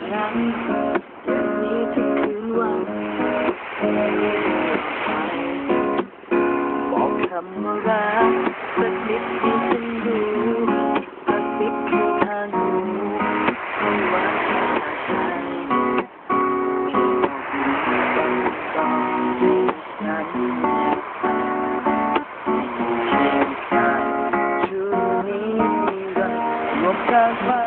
ครั้งนี้ทุกคืนวันบอกคำว่ารักสักนิดที่ฉันรู้สักนิดคือทางรู้ไม่ว่าจะใช่ไม่บอกดีต้องต้องดีฉันช่วงนี้มีรักรวกันไป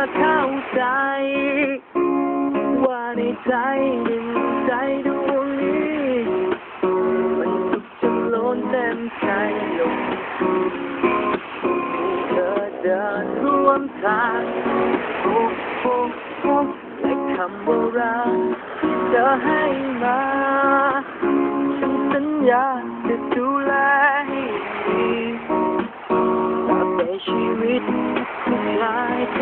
อเข้าใจ ว่าในใจหนึ่งใจดวงนี้ มันสุขจนล้นเต็มใจลงเธอเดินร่วมทางโอ้โอ้โอ้และคำว่ารักที่เธอให้มา ฉันสัญญาจะดู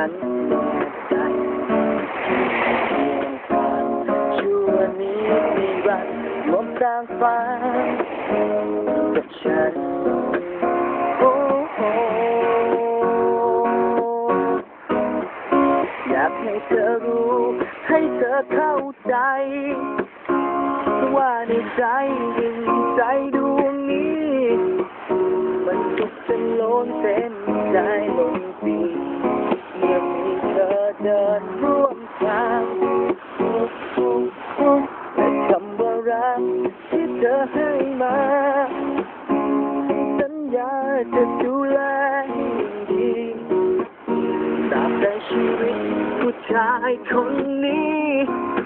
ฉันแน่ใจเพียงทางชั่วนี้มีรักมองต่างฟ้ากับฉันโอ้โหอยากให้เธอรู้ ให้เธอเข้าใจ ว่าในใจหนึ่งใจดวงนี้ มันสุกข์จนล้นเต็มใจลงปี เดินร่วมทางและคำว่ารักที่เธอให้มาสัญญาจะดูแลให้ดีตราบใดชีวิตผู้ชายคนนี้